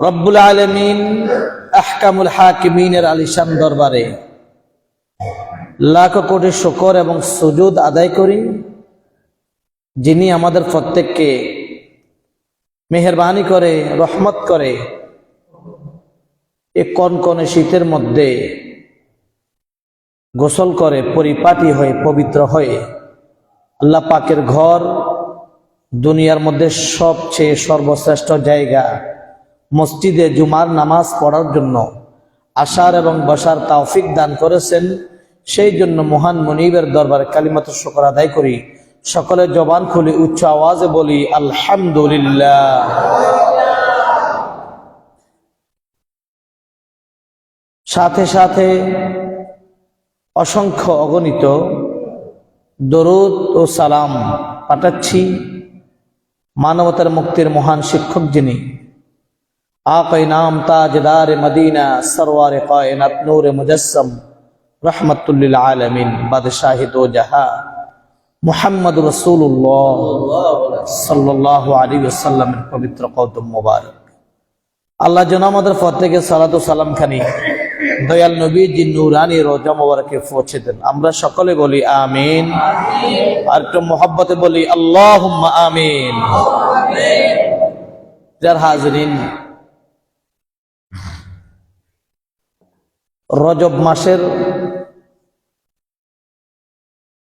রব্বুল আলমিন আহকামুল হাকিমিনের আলিশান দরবারে লাখ কোটি শকর এবং সুজুদ আদায় করি, যিনি আমাদের প্রত্যেককে মেহরবানি করে, রহমত করে, এ কনকনে শীতের মধ্যে গোসল করে, পরিপাটি হয়ে, পবিত্র হয়ে, আল্লাহ পাকের ঘর দুনিয়ার মধ্যে সবচেয়ে সর্বশ্রেষ্ঠ জায়গা। মসজিদে জুমার নামাজ পড়ার জন্য আসার এবং বসার তাওফিক দান করেছেন, সেই জন্য মহান মনিবের দরবারে কালিমাত শকর আদায় করি। সকলে জবান খুলি, উচ্চ আওয়াজে বলি, আলহামদুলিল্লাহ। সাথে সাথে অসংখ্য অগণিত দরুদ ও সালাম পাঠাচ্ছি মানবতার মুক্তির মহান শিক্ষক যিনি। আকাই নাম তাজদার মদিনা সরওয়ার কায়নাত নূর মুজাসসম রহমতুল্লিল আলমিন বাদশাহিদ ও জাহা মুহাম্মদ আলী সাল্লামের পবিত্র কৌতুম মুবারক। আল্লাহ যেন আমাদের প্রত্যেকে সালাত সালাম খানি দয়াল নবী জি নুরানি রোজা মোবারকে পৌঁছে দেন। আমরা সকলে বলি আমিন। আর একটু মোহাব্বতে বলি আল্লাহ আমিন। যার হাজরিন রজব মাসের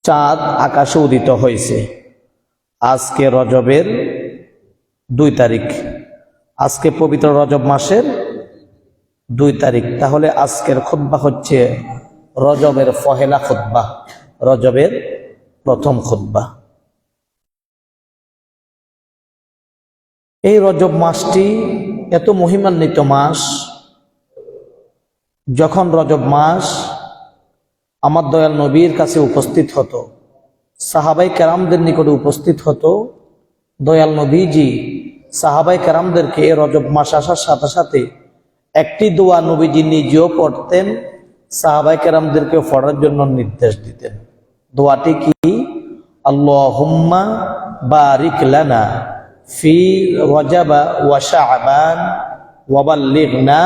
চাঁদ আকাশে উদিত হয়েছে। আজকে রজবের দুই তারিখ। আজকে পবিত্র রজব মাসের দুই তারিখ। তাহলে আজকের খুদ্া হচ্ছে রজবের ফহেলা খুদ্া রজবের প্রথম খুদ্া এই রজব মাসটি এত মহিমান্বিত মাস যখন রজব মাস আমার দয়াল নবীর কাছে উপস্থিত হতো, সাহাবাই কেরামদের নিকটে উপস্থিত হতো, দয়াল নবীজি সাহাবাই কেরামদেরকে এ রজব মাস আসার সাথে সাথে একটি দোয়া নবীজি নিজেও পড়তেন, সাহাবাই কেরামদেরকে পড়ার জন্য নির্দেশ দিতেন। দোয়াটি কি? আল্লাহুম্মা বারিক লানা ফি রজাবা ওয়া ওয়াবাল্লিগনা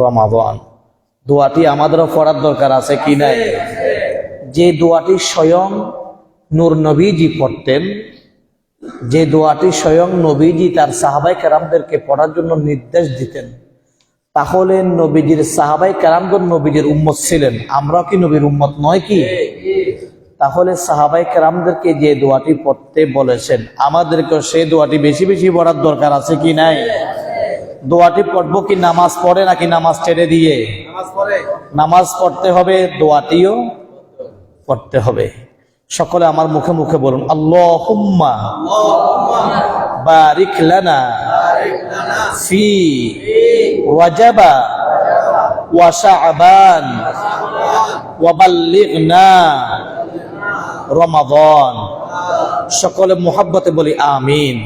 রমাদান। দোয়াটি আমাদেরও পড়ার দরকার আছে কি নাই? যে দোয়াটি স্বয়ং নূর নবীজি পড়তেন, যে দোয়াটি স্বয়ং নবীজি তার সাহাবাই কেরামদেরকে পড়ার জন্য নির্দেশ দিতেন, তাহলে নবীজির সাহাবাই কেরামগণ নবীজির উম্মত ছিলেন। আমরাও কি নবীর উম্মত নয় কি? তাহলে সাহাবাই কেরামদেরকে যে দোয়াটি পড়তে বলেছেন আমাদেরকে সেই দোয়াটি বেশি বেশি পড়ার দরকার আছে কি নাই? দোয়াটি পড়ব কি নামাজ পড়ে নাকি নামাজ ছেড়ে দিয়ে? নামাজ পড়তে হবে দোয়াটিও পড়তে হবে। সকলে আমার মুখে মুখে বলুন আল্লাহ বারিক লানা ফি ওয়াজাবা ওয়া শাবান ওয়া বাল্লিগনা রমাদান। সকলে মোহাব্বতে বলি আমিন।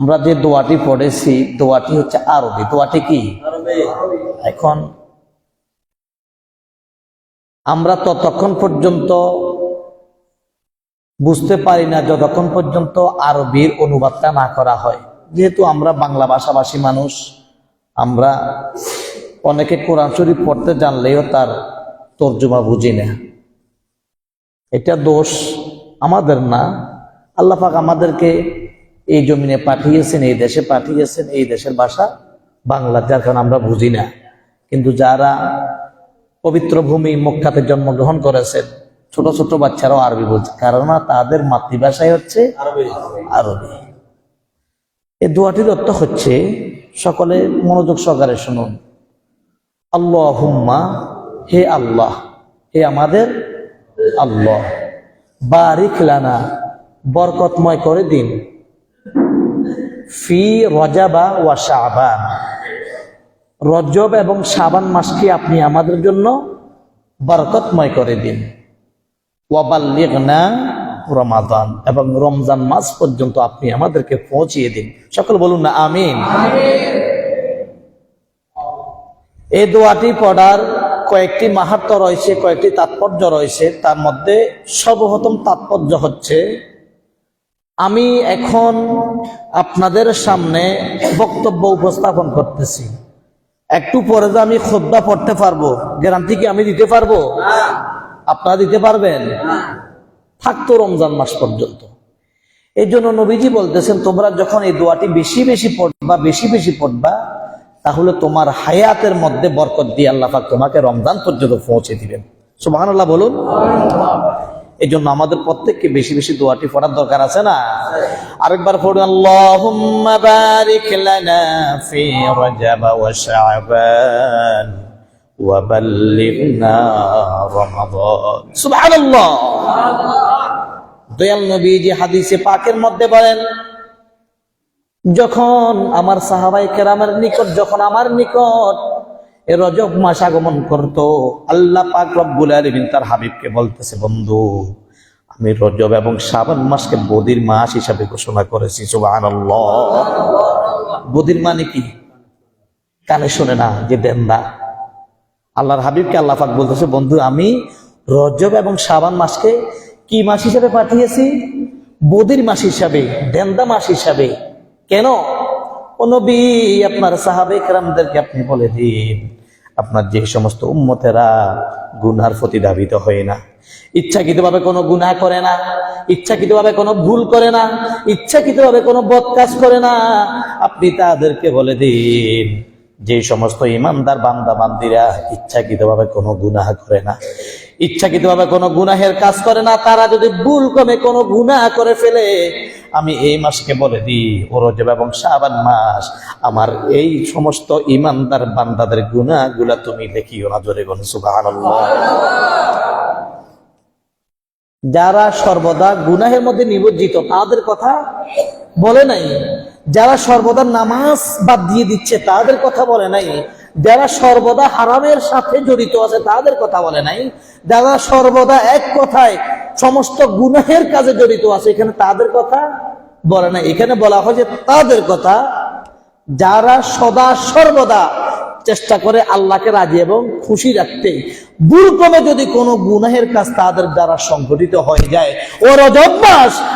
আমরা যে দোয়াটি পড়েছি, দোয়াটি হচ্ছে আরবি। দোয়াটি কি? এখন আমরা ততক্ষণ পর্যন্ত বুঝতে পারি না যতক্ষণ পর্যন্ত আরবির অনুবাদটা না করা হয়। যেহেতু আমরা বাংলা ভাষাভাষী মানুষ, আমরা অনেকে কোরআন শরীফ পড়তে জানলেও তার তর্জমা বুঝি না। এটা দোষ আমাদের না। আল্লাহ পাক আমাদেরকে এই জমিনে পাঠিয়েছেন এই দেশে পাঠিয়েছেন এই দেশের ভাষা বাংলা যার কারণে আমরা বুঝি না। কিন্তু যারা পবিত্র ভূমি মক্কাতে জন্মগ্রহণ করেছেন ছোট ছোট বাচ্চারাও আরবি বলছে কারণ তাদের মাতৃভাষাই হচ্ছে আরবি। এই দোয়াটির অর্থ হচ্ছে সকলে মনোযোগ সহকারে শুনুন। আল্লাহ হুম্মা হে আল্লাহ হে আমাদের আল্লাহ বারিক লানা বরকতময় করে দিন। ফি রজাবা ওয়া শাবান। রজব এবং শাবান মাসকে আপনি আমাদের জন্য বরকতময় করে দিন। ওয়াবাল্লিগনা রমাদান এবং রমজান মাস পর্যন্ত আপনি আমাদেরকে পৌঁছিয়ে দিন। সকল বলুন না, আমিন। এই দোয়াটি পড়ার কয়েকটি মাহাত্ম রয়েছে, কয়েকটি তাৎপর্য রয়েছে। তার মধ্যে সর্বপ্রথম তাৎপর্য হচ্ছে আমি এখন আপনাদের সামনে বক্তব্য উপস্থাপন করতেছি। একটু পরে যে আমি খোদ্া পড়তে পারব গ্যারান্টি কি আমি দিতে পারব? আপনারা দিতে পারবেন? থাকতো রমজান মাস পর্যন্ত। এই জন্য নবীজি বলতেছেন, তোমরা যখন এই দোয়াটি বেশি বেশি পড়বা, বেশি বেশি পড়বা, তাহলে তোমার হায়াতের মধ্যে বরকত দিয়ে আল্লাহ তোমাকে রমজান পর্যন্ত পৌঁছে দিবেন। আল্লাহ বলুন। এই জন্য আমাদের প্রত্যেককে বেশি বেশি দোয়াটি পড়ার দরকার আছে না? আরেকবার পড়ুন হাদিসে পাকের মধ্যে যখন আমার সাহাবাই কেরামের নিকট, যখন আমার নিকট এ রজব মাস আগমন করত। আল্লাহ পাক রব্বুল আলামিন তার হাবিবকে বলতেছে, বন্ধু, আমি রজব এবং শ্রাবণ মাসকে বদির মাস হিসাবে ঘোষণা করেছি বদির মানে কি? কানে শুনে না যে দেন্দা আল্লাহর হাবিবকে আল্লাহ পাক বলতেছে, বন্ধু, আমি রজব এবং শ্রাবণ মাসকে কি মাস হিসাবে পাঠিয়েছি? বদির মাস হিসাবে, দেন্দা মাস হিসাবে। কেন? ও নবী, আপনার সাহাবে কেরামদেরকে আপনি বলে দিন। আপনার যে সমস্ত উম্মতেরা গুনার প্রতি ধাবিত হয় না। ইচ্ছাকৃতভাবে কোনো গুনাহ করে না, ইচ্ছাকৃতভাবে কোনো ভুল করে না, ইচ্ছাকৃতভাবে কোনো বদ কাজ করে না। আপনি তাদেরকে বলে দিন, যে সমস্ত ইমানদার বান্দা বান্দিরা ইচ্ছাকৃতভাবে কোনো গুনাহ করে না। ইচ্ছাকৃতভাবে কোনো গুনাহের কাজ করে না, তারা যদি ভুল কমে কোনো গুনাহ করে ফেলে, আমি এই মাসকে বলে দিই ও রজব এবং শাবান মাস, আমার এই সমস্ত ইমানদার বান্দাদের গুনাহগুলা তুমি দেখিও না, জোরে গণ সুবহানাল্লাহ। যারা সর্বদা গুনাহের মধ্যে নিবজ্জিত তাদের কথা বলে নাই। যারা সর্বদা নামাজ বাদ দিয়ে দিচ্ছে, তাদের কথা বলে নাই। যারা সর্বদা হারামের সাথে জড়িত আছে তাদের কথা বলে নাই। যারা সর্বদা এক কথায় সমস্ত গুনাহের কাজে জড়িত আছে, এখানে তাদের কথা বলে নাই। এখানে বলা হয় যে তাদের কথা যারা সদা সর্বদা চেষ্টা করে আল্লাহকে রাজি এবং খুশি রাখতে। দুর্গমে যদি কোনো গুনাহের কাজ তাদের দ্বারা সংঘটিত হয়ে যায় ও রজব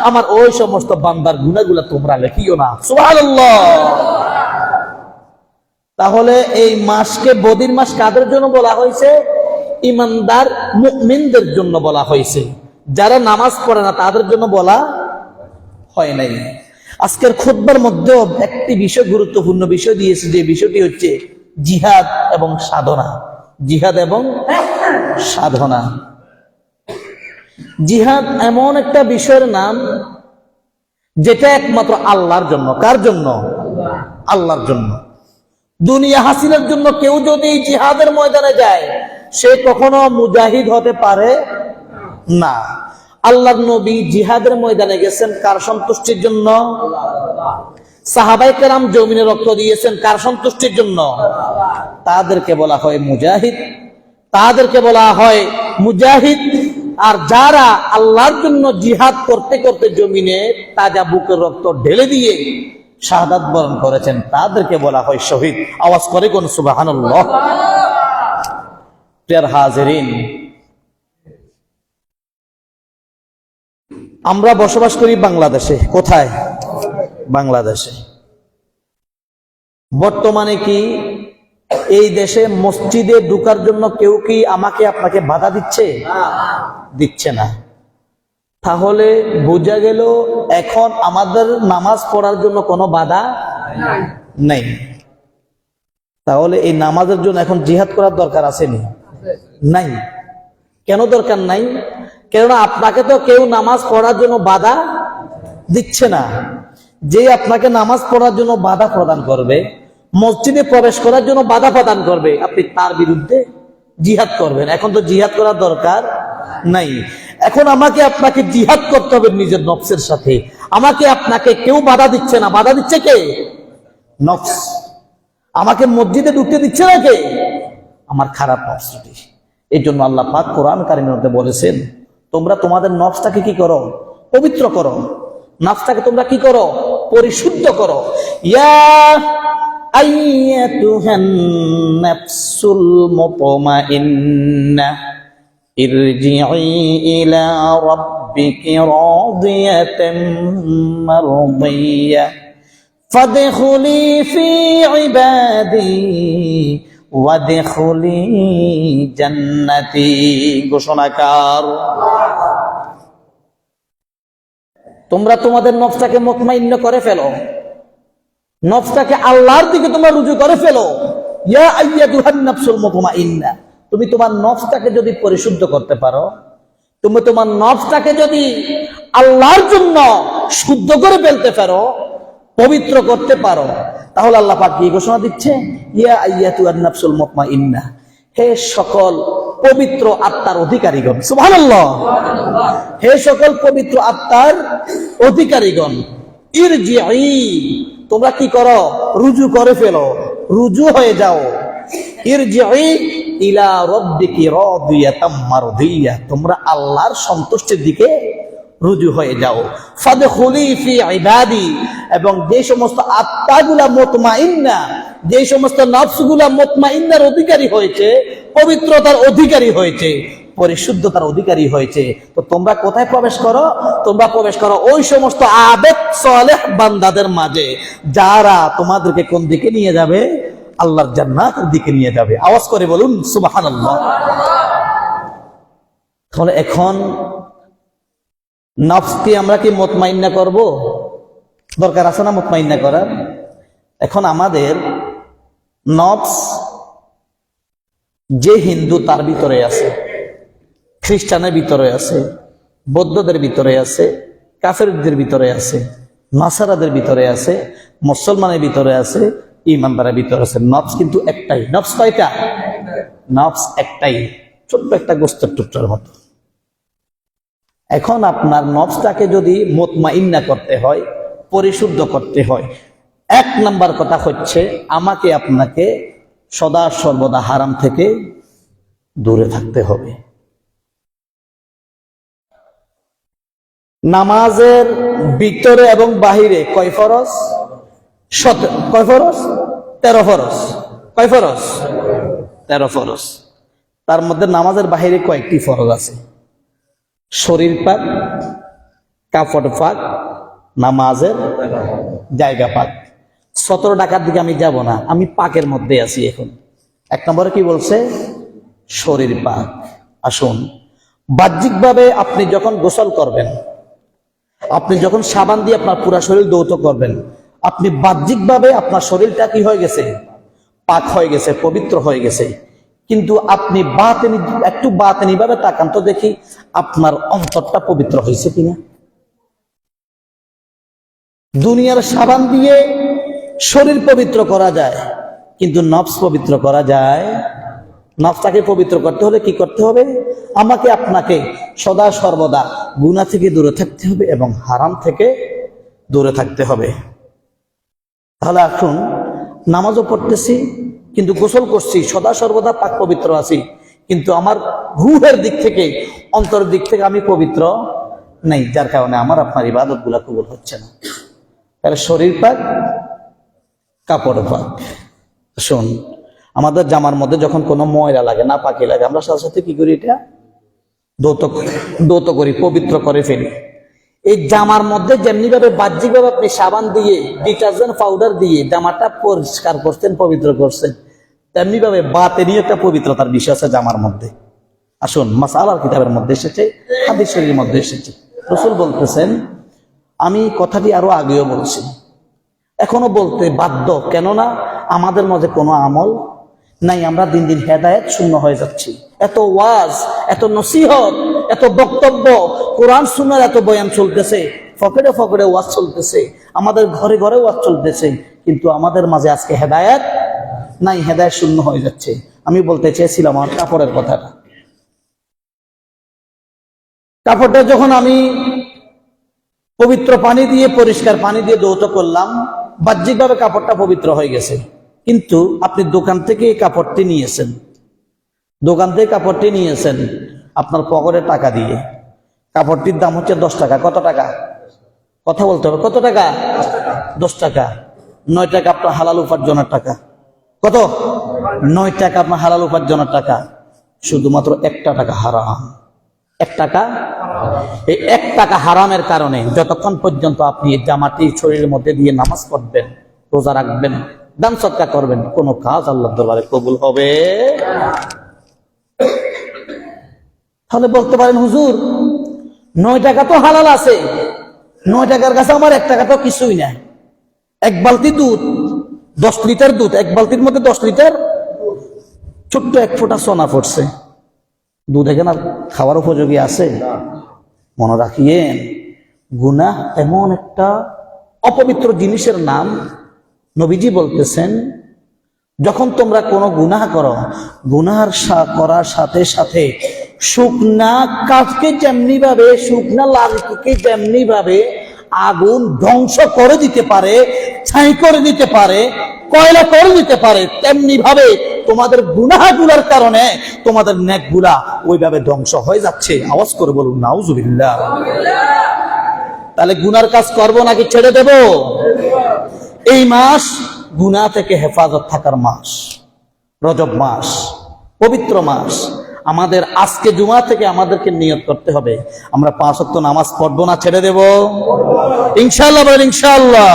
আমার ওই সমস্ত বান্দার গুনাগুলা তোমরা লেখিও না। সুবহানাল্লাহ। তাহলে এই মাসকে বদির মাস কাদের জন্য বলা হয়েছে? ইমানদার মুমিনদের জন্য বলা হয়েছে। যারা নামাজ পড়ে না, তাদের জন্য বলা হয় নাই। আজকের খুতবার মধ্যেও একটি বিষয় গুরুত্বপূর্ণ বিষয় দিয়েছে, যে বিষয়টি হচ্ছে জিহাদ এবং সাধনা। জিহাদ এবং সাধনা। জিহাদ এমন একটা বিষয়ের নাম, যেটা একমাত্র আল্লাহর জন্য। কার জন্য? আল্লাহর জন্য। দুনিয়া হাসিলের জন্য কেউ যদি জিহাদের ময়দানে যায়, সে কখনো মুজাহিদ হতে পারে না। আল্লাহ নবী জিহাদের ময়দানে গেছেন কার সন্তুষ্টির জন্য? সাহাবাই কেরাম জমিনে রক্ত দিয়েছেন কার সন্তুষ্টির জন্য? তাদেরকে বলা হয় মুজাহিদ। তাদেরকে বলা হয় মুজাহিদ। আর যারা আল্লাহর জন্য জিহাদ করতে করতে জমিনে তাজা বুকের রক্ত ঢেলে দিয়ে শাহাদাত বরণ করেছেন, তাদেরকে বলা হয় শহীদ। আওয়াজ করে কোন? হাজেরিন, আমরা বসবাস করি বাংলাদেশে। কোথায়? বাংলাদেশে। বর্তমানে কি এই দেশে মসজিদে ঢুকার জন্য কেউ কি আমাকে আপনাকে বাধা দিচ্ছে? দিচ্ছে না। তাহলে বোঝা গেল এখন আমাদের নামাজ পড়ার জন্য কোনো বাধা নেই। তাহলে এই নামাজের জন্য এখন জিহাদ করার দরকার আসেনি? নাই। কেন দরকার নাই? কেননা আপনাকে তো কেউ নামাজ পড়ার জন্য বাধা দিচ্ছে না। যে আপনাকে নামাজ পড়ার জন্য বাধা প্রদান করবে, মসজিদে প্রবেশ করার জন্য বাধা প্রদান করবে, আপনি তার বিরুদ্ধে জিহাদ করবেন। এখন তো জিহাদ করার দরকার নাই। এখন আমাকে আপনাকে জিহাদ করতে হবে নিজের নফসের সাথে। আমাকে আপনাকে কেউ বাধা দিচ্ছে না। বাধা দিচ্ছে কে? নফস। আমাকে মসজিদে ঢুকতে দিচ্ছে না কে? আমার খারাপ নফসটি। এই জন্য আল্লাহ পাক কোরআন কারিমের মধ্যে বলেছেন, তোমরা তোমাদের নফসটাকে কি করো? পবিত্র করো। নফসটাকে তোমরা কি করো? পরিশুদ্ধ করো। ইয়া আইয়াতুহান নাফসুল মুতমাইন্নাহ ارجعي إلى ربك راضية مرضية فادخلي في عبادي وادخلي جنتي ঘোষণাকার তোমরা তোমাদের নফসটাকে মতমাইন্য করে ফেলো নফসটাকে আল্লাহর দিকে তোমরা রুজু করে ফেলো। ইয়া নাফসুল মুতমাইন্না। তুমি তোমার নফসটাকে যদি পরিশুদ্ধ করতে পারো, তুমি তোমার নফসটাকে যদি আল্লাহর জন্য শুদ্ধ করে ফেলতে পারো, পবিত্র করতে পারো, তাহলে আল্লাহ পাক কি ঘোষণা দিচ্ছে? ইয়া আইয়াতুহান নাফসুল মুতমাইন্না। হে সকল পবিত্র আত্মার অধিকারীগণ, সুবহানাল্লাহ। হে সকল পবিত্র আত্মার অধিকারীগণ ইরজিই তোমরা কি করো? রুজু করে ফেলো। রুজু হয়ে যাও। ইলা তোমরা আল্লাহর সন্তুষ্টির দিকে রুজু হয়ে যাও। ইবাদি। এবং যে সমস্ত আত্মাগুলা মুতমাইন্না, যে সমস্ত নফসগুলা মুতমাইন্নার অধিকারী হয়েছে, পবিত্রতার অধিকারী হয়েছে পরিশুদ্ধতার অধিকারী হয়েছে। তো তোমরা কোথায় প্রবেশ করো? তোমরা প্রবেশ করো ওই সমস্ত আবেদ সালেহ বান্দাদের মাঝে। যারা তোমাদেরকে কোন দিকে নিয়ে যাবে? আল্লাহর জান্নাতের দিকে নিয়ে যাবে। আওয়াজ করে বলুন, সুবহানাল্লাহ। তাহলে এখন নফসকে আমরা কি মতমাইন্না করব? দরকার আছে না মতমাইন্না করার? এখন আমাদের নফস যে হিন্দু তার ভিতরে আছে। খ্রিস্টানের ভিতরে আছে, বৌদ্ধদের ভিতরে আছে, কাফেরদের ভিতরে আছে, নাসারাদের ভিতরে আছে, মুসলমানের ভিতরে আছে, ইমানদারের ভিতরে আছে। নফস কিন্তু একটাই। নফস কয়টা? নফস একটাই। ছোট্ট একটা গোস্তের টুকটার মতো। এখন আপনার নফসটাকে যদি মোতমাইন্না করতে হয়, পরিশুদ্ধ করতে হয়, এক নাম্বার কথা হচ্ছে, আমাকে আপনাকে সদা সর্বদা হারাম থেকে দূরে থাকতে হবে। নামাজের ভিতরে এবং বাহিরে কয় ফরজ? সত কয় ফরজ? তেরো ফরজ। কয় ফরজ? তেরো ফরজ। তার মধ্যে নামাজের বাহিরে কয়েকটি ফরজ আছে। শরীর পাক, কাপড় পাক, নামাজের জায়গা পাক। সতেরো টাকার দিকে আমি যাব না, আমি পাকের মধ্যে আছি এখন। এক নম্বরে কি বলছে? শরীর পাক। আসুন, বাহ্যিকভাবে আপনি যখন গোসল করবেন আপনি যখন সাবান দিয়ে আপনার পুরা শরীর দৌত করবেন, আপনি বাহ্যিকভাবে আপনার শরীরটা কি হয়ে গেছে? পাক হয়ে গেছে, পবিত্র হয়ে গেছে। কিন্তু আপনি বাতেনি, একটু বাতেনি ভাবে তাকান তো দেখি আপনার অন্তরটা পবিত্র হয়েছে কিনা। দুনিয়ার সাবান দিয়ে শরীর পবিত্র করা যায়, কিন্তু নফস পবিত্র করা যায় নফসটাকে পবিত্র করতে হলে কি করতে হবে? আমাকে আপনাকে সদা সর্বদা গুণা থেকে দূরে থাকতে হবে এবং হারাম থেকে দূরে থাকতে হবে। তাহলে এখন নামাজও পড়তেছি, কিন্তু গোসল করছি, সদা সর্বদা পাক পবিত্র আছি, কিন্তু আমার রুহের দিক থেকে, অন্তরের দিক থেকে আমি পবিত্র নেই, যার কারণে আমার আপনার ইবাদতগুলা কবুল হচ্ছে না। তাহলে শরীর পাক, কাপড় পাক। শোন আমাদের জামার মধ্যে যখন কোনো ময়লা লাগে না পাখি লাগে, আমরা সাথে সাথে কি করি এটা? দৌত দৌত করি, পবিত্র করে ফেলি। এই জামার মধ্যে যেমনি ভাবে বাহ্যিকভাবে আপনি সাবান দিয়ে, ডিটারজেন্ট পাউডার দিয়ে জামাটা পরিষ্কার করছেন, পবিত্র করছেন তেমনি ভাবে বাতেরই একটা পবিত্রতার বিষয় আছে জামার মধ্যে। আসুন, মাসালার কিতাবের মধ্যে এসেছে, হাদিস শরীরের মধ্যে এসেছে। রসুল বলতেছেন, আমি কথাটি আরও আগেও বলছি। এখনও বলতে বাধ্য, কেননা আমাদের মধ্যে কোনো আমল নাই, আমরা দিন দিন হেদায়েত শূন্য হয়ে যাচ্ছি। এত ওয়াজ, এত নসিহত, এত বক্তব্য, কোরআন সুন্নার এত বয়ান চলতেছে, ফকরে ফকরে ওয়াজ চলতেছে, আমাদের ঘরে ঘরে ওয়াজ চলতেছে, কিন্তু আমাদের মাঝে আজকে হেদায়েত নাই, হেদায়েত শূন্য হয়ে যাচ্ছে। আমি বলতে চেয়েছিলাম আমার কাপড়ের কথাটা। কাপড়টা যখন আমি পবিত্র পানি দিয়ে, পরিষ্কার পানি দিয়ে দৌত করলাম, বাহ্যিকভাবে কাপড়টা পবিত্র হয়ে গেছে। কিন্তু আপনি দোকান থেকে এই কাপড়টি নিয়েছেন। দোকান থেকে কাপড়টি নিয়েছেন, আপনার পকেটে টাকা দিয়ে। কাপড়টির দাম হচ্ছে দশ টাকা। কত টাকা? কথা বলতে হবে। কত টাকা? দশ টাকা। নয় টাকা আপনার হালাল উপার্জনের টাকা। কত? নয় টাকা আপনার হালাল উপার্জনের টাকা। শুধুমাত্র একটা টাকা হারাম। এক টাকা? এই এক টাকা হারামের কারণে যতক্ষণ পর্যন্ত আপনি জামাটি শরীরের মধ্যে দিয়ে নামাজ পড়বেন, রোজা রাখবেন দান সৎকার করবেন। কোনো কাজ আল্লাহ দরবারে কবুল হবে। তাহলে বলতে পারেন, হুজুর, নয় টাকা তো হালাল আছে। নয় টাকার কাছে আমার এক টাকা তো কিছুই নাই। এক বালতি দুধ, দশ লিটার দুধ, এক বালতির মধ্যে দশ লিটার ছোট্ট এক ফোঁটা সোনা পড়ছে দুধ এখানে আর খাওয়ার উপযোগী আছে? মনে রাখিয়েন, গুনাহ এমন একটা অপবিত্র জিনিসের নাম নবীজি বলতেছেন, যখন তোমরা কোনো গুনাহ করো গুনার করার সাথে সাথে শুকনা কাজকে যেমনি ভাবে শুকনা লালকে যেমনি ভাবে আগুন ধ্বংস করে দিতে পারে, ছাই করে দিতে পারে, কয়লা করে দিতে পারে তেমনি ভাবে তোমাদের গুনাহগুলার কারণে তোমাদের নেকগুলা ওইভাবে ধ্বংস হয়ে যাচ্ছে। আওয়াজ করে বলুন, নাউজুবিল্লাহ। তাহলে গুনার কাজ করব নাকি ছেড়ে দেব? এই মাস গুনা থেকে হেফাজত থাকার মাস, রজব মাস, পবিত্র মাস। আমাদের আজকে জুমা থেকে আমাদেরকে নিয়ত করতে হবে। আমরা পাঁচ অক্ট নামাজ পড়ব না, ছেড়ে দেব? ইনশাল্লাহ বলেন ইনশাল্লাহ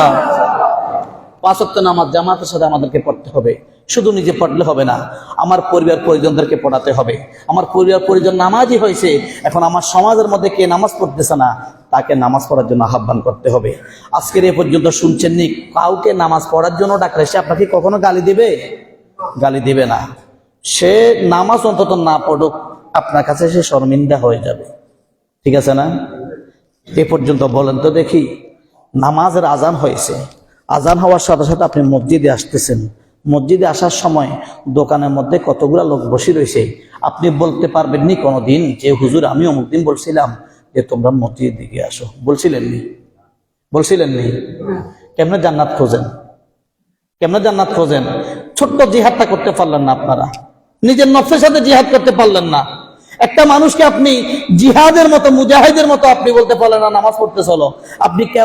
পাঁচ নামাজ জামাতের সাথে আমাদেরকে পড়তে হবে। শুধু নিজে পড়লে হবে না, আমার পরিবার পরিজনদেরকে পড়াতে হবে। আমার পরিবার পরিজন নামাজই হয়েছে, এখন আমার সমাজের মধ্যে কে নামাজ পড়তেছে না? তাকে নামাজ পড়ার জন্য আহ্বান করতে হবে। আজকের এ পর্যন্ত শুনছেন নি, কাউকে নামাজ পড়ার জন্য ডাকলে সে আপনাকে কখনো গালি দিবে? গালি দিবে না। সে নামাজ অন্তত না পড়ুক, আপনার কাছে সে শর্মিন্দা হয়ে যাবে। ঠিক আছে না? এ পর্যন্ত বলেন তো দেখি, নামাজের আজান হয়েছে। আজান হওয়ার সাথে সাথে আপনি মসজিদে আসতেছেন। মসজিদে আসার সময় দোকানের মধ্যে কতগুলো লোক বসে রয়েছে। আপনি বলতে পারবেন নি কোনোদিন যে, হুজুর আমি অমুক দিন বলছিলাম যে তোমরা মসজিদের দিকে আসো। বলছিলেন নি? বলছিলেন নি? কেমনে জান্নাত খোঁজেন? কেমনে জান্নাত খোঁজেন? ছোট্ট জিহাদটা করতে পারলেন না আপনারা। নিজের নফসের সাথে জিহাদ করতে পারলেন না। একটা মানুষকে আপনি জিহাদের মতো, মুজাহিদের মতো আপনি বলতে পারলেন না, নামাজ পড়তে চলো। আপনি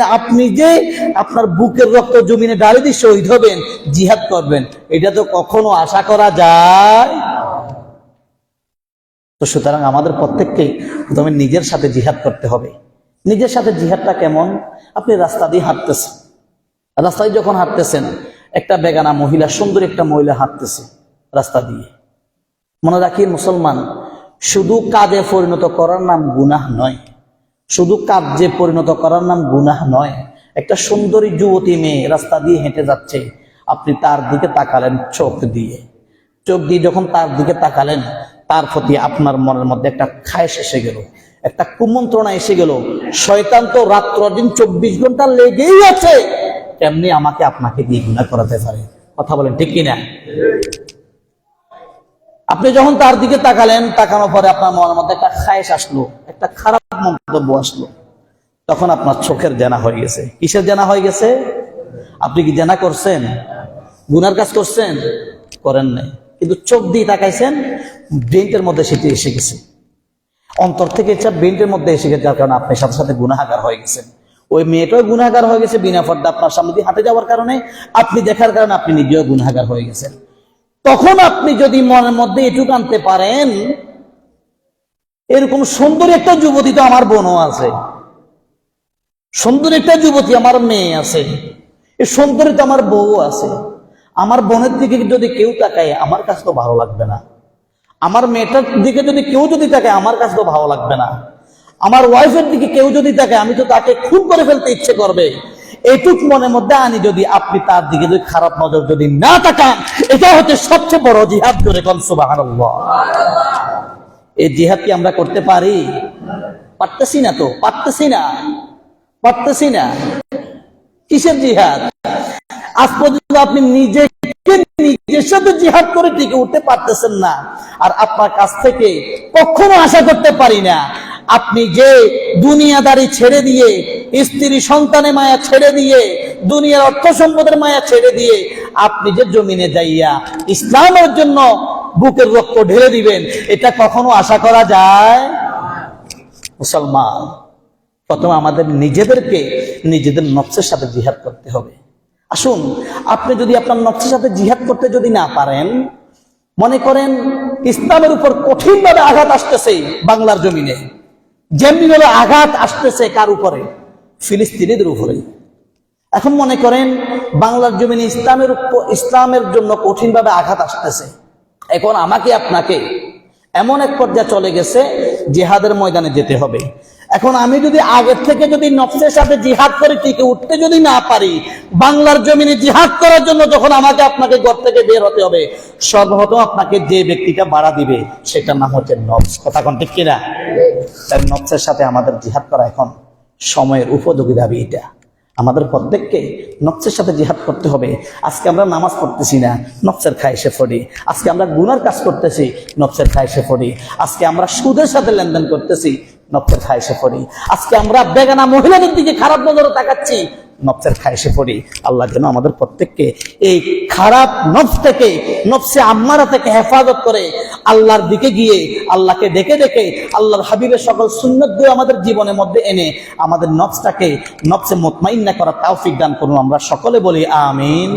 আপনি যে আপনার বুকের রক্ত জমিনে ডালি দিয়ে শহীদ হবেন, জিহাদ করবেন, এটা তো কখনো আশা করা যায়? তো সুতরাং আমাদের প্রত্যেককেই প্রথমে নিজের সাথে জিহাদ করতে হবে। নিজের সাথে জিহাদটা কেমন? আপনি রাস্তা দিয়ে হাঁটতেছেন। রাস্তায় যখন হাঁটতেছেন, একটা বেগানা মহিলা, সুন্দর একটা মহিলা হাঁটতেছে রাস্তা দিয়ে। মনে রাখি, মুসলমান, শুধু কাজে পরিণত করার নাম গুনাহ নয়। শুধু কাজে পরিণত করার নাম গুনাহ নয়। একটা সুন্দরী যুবতী মেয়ে রাস্তা দিয়ে হেঁটে যাচ্ছে, আপনি তার দিকে তাকালেন চোখ দিয়ে। চোখ দিয়ে যখন তার দিকে তাকালেন তার প্রতি আপনার মনের মধ্যে একটা খায়েশ এসে গেল, একটা কুমন্ত্রণা এসে গেল, শয়তান তো রাত্র দিন চব্বিশ ঘণ্টা লেগেই আছে, তেমনি আমাকে আপনাকে দিয়ে গুণা করাতে পারে। কথা বলেন, ঠিক কিনা? আপনি যখন তার দিকে তাকালেন, তাকানোর পরে আপনার মনের মধ্যে একটা খায়েশ আসলো, একটা খারাপ মন্তব্য আসলো। তখন আপনার চোখের জানা হয়ে গেছে। কিসের জানা হয়ে গেছে? আপনি কি জানা করছেন? গুনার কাজ করছেন? করেন নাই। কিন্তু চোখ দিয়ে তাকাইছেন ব্রেনটের মধ্যে সেটি এসে গেছে। অন্তর থেকে ইচ্ছা ব্রেনটের মধ্যে এসে গেছে, যার কারণে আপনি সাথে সাথে গুনাহাগার হয়ে গেছেন। ওই মেয়েটাও গুনাহাগার হয়ে গেছে বিনা পর্দা আপনার সামনে দিয়ে হাঁটে যাওয়ার কারণে, আপনি দেখার কারণে আপনি নিজেও গুনাহাগার হয়ে গেছেন। তখন আপনি যদি মনের মধ্যে এটুক আনতে পারেন, এরকম সুন্দর একটা যুবতী তো আমার বোনও আছে। সুন্দর একটা যুবতী আমার মেয়ে আছে। এ সুন্দরী তো আমার বউ আছে। আমার বোনের দিকে যদি কেউ তাকায়, আমার কাছে তো ভালো লাগবে না। আমার মেয়েটার দিকে যদি কেউ যদি তাকায়, আমার কাছে তো ভালো লাগবে না। আমার ওয়াইফের দিকে কেউ যদি তাকায়, আমি তো তাকে খুন করে ফেলতে ইচ্ছে করবে। এটুক মনের মধ্যে আনি যদি আপনি তার দিকে যদি খারাপ নজর যদি না তাকান এটা হচ্ছে সবচেয়ে বড় জিহাদ করে কনসুবাহ এই জিহাদ কি আমরা করতে পারি? পারতেছি না তো, পারতেছি না। পারতেছি না। কিসের জিহাদ? আজ পর্যন্ত আপনি নিজেকে নিজের সাথে জিহাদ করে টিকে উঠতে পারতেছেন না। আর আপনার কাছ থেকে কখনো আশা করতে পারি না। আপনি যে দুনিয়াদারি ছেড়ে দিয়ে, স্ত্রী মায়া ছেড়ে দিয়ে, দুনিয়ার অর্থ সম্পদের মায়া ছেড়ে দিয়ে আপনি যে জমিনে যাইয়া ইসলামের জন্য বুকের রক্ত ঢেলে দিবেন, এটা কখনো আশা করা যায়? মুসলমান, প্রথমে আমাদের নিজেদেরকে নিজেদের নফসের সাথে জিহাদ করতে হবে। আসুন, আপনি যদি আপনার নফসের সাথে জিহাদ করতে যদি না পারেন, মনে করেন ইসলামের উপর কঠিনভাবে আঘাত আসতেছে বাংলার জমিনে। যেমনিভাবে আঘাত আসতেছে কার উপরে? ফিলিস্তিনিদের উপরে। এখন মনে করেন বাংলার জমিনে ইসলামের ইসলামের জন্য কঠিনভাবে আঘাত আসতেছে। এখন আমাকে আপনাকে এমন এক পর্যায়ে চলে গেছে, জিহাদের ময়দানে যেতে হবে। এখন আমি যদি আগের থেকে যদি নফসের সাথে জিহাদ করে, টিকে উঠতে যদি না পারি, বাংলার জমিনে জিহাদ করার জন্য যখন আমাকে আপনাকে ঘর থেকে বের হতে হবে, সর্বপ্রথম আপনাকে যে ব্যক্তিটা বাড়া দিবে, সেটার নাম হচ্ছে নফস। কথা কোন ঠিক কিনা? তাই নফসের সাথে আমাদের জিহাদ করা এখন সময়ের উপযোগী দাবি এটা। আমাদের প্রত্যেককে নফসের সাথে জিহাদ করতে হবে। আজকে আমরা নামাজ পড়তেছি না, নফসের খাইসে পড়ি আজকে আমরা গুনার কাজ করতেছি, নফসের খাইসে পড়ি আজকে আমরা সুদের সাথে লেনদেন করতেছি নফসের খাইসে পড়ি। আজকে আমরা বেগানা মহিলাদের দিকে খারাপ নজরে তাকাচ্ছি। নফসের খাইসে পড়ি। আল্লাহ যেন আমাদের প্রত্যেককে এই খারাপ নফস থেকে, নফসে আম্মারা থেকে হেফাজত করে আল্লাহর দিকে গিয়ে, আল্লাহকে দেখে দেখে আল্লাহর হাবিবের সকল সুন্নত দিয়ে আমাদের জীবনের মধ্যে এনে আমাদের নফসটাকে নফসে মোতমাইন্না করার তাওফিক দান করুন। আমরা সকলে বলি, আমিন।